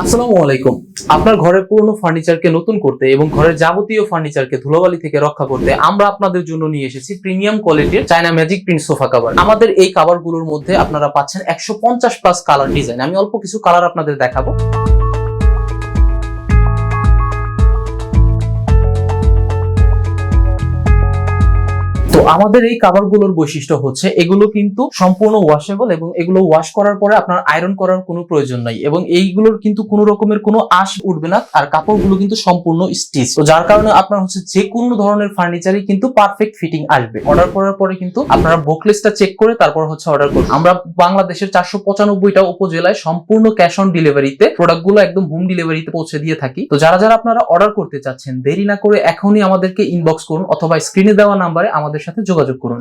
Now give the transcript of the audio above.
আসসালামু আলাইকুম। আপনার ঘরের পুরনো ফার্নিচারকে নতুন করতে এবং ঘরের যাবতীয় ফার্নিচারকে ধুলোবালি থেকে রক্ষা করতে আমরা আপনাদের জন্য নিয়ে এসেছি প্রিমিয়াম কোয়ালিটির China magic print sofa cover. আমাদের এই কভারগুলোর মধ্যে আপনারা পাচ্ছেন একশো পঞ্চাশ প্লাস কালার ডিজাইন আমি অল্প কিছু কালার আপনাদের দেখাবো। আমাদের এই কাভারগুলোর বৈশিষ্ট্য হচ্ছে এগুলো কিন্তু সম্পূর্ণ ওয়াশেবল এবং এগুলো ওয়াশ করার পরে আপনার আয়রন করার কোনো প্রয়োজন নাই এবং এইগুলোর কিন্তু কোনো রকমের কোনো আশ উঠবে না আর কাপড়গুলো কিন্তু সম্পূর্ণ স্টিচ তো যার কারণে আপনার হচ্ছে যে কোনো ধরনের ফার্নিচারই কিন্তু পারফেক্ট ফিটিং আসবে। অর্ডার করার পরে কিন্তু আপনারা বুকলেসটা চেক করে তারপর হচ্ছে অর্ডার করুন আমরা বাংলাদেশের চারশো পঁচানব্বইটা উপজেলায় সম্পূর্ণ ক্যাশ অন ডেলিভারিতে প্রোডাক্টগুলো একদম হোম ডেলিভারিতে পৌঁছে দিয়ে থাকি। তো যারা যারা আপনারা অর্ডার করতে চাচ্ছেন, দেরি না করে এখনই আমাদেরকে ইনবক্স করুন অথবা স্ক্রিনে দেওয়া নাম্বারে আমাদের সাথে যোগাযোগ করুন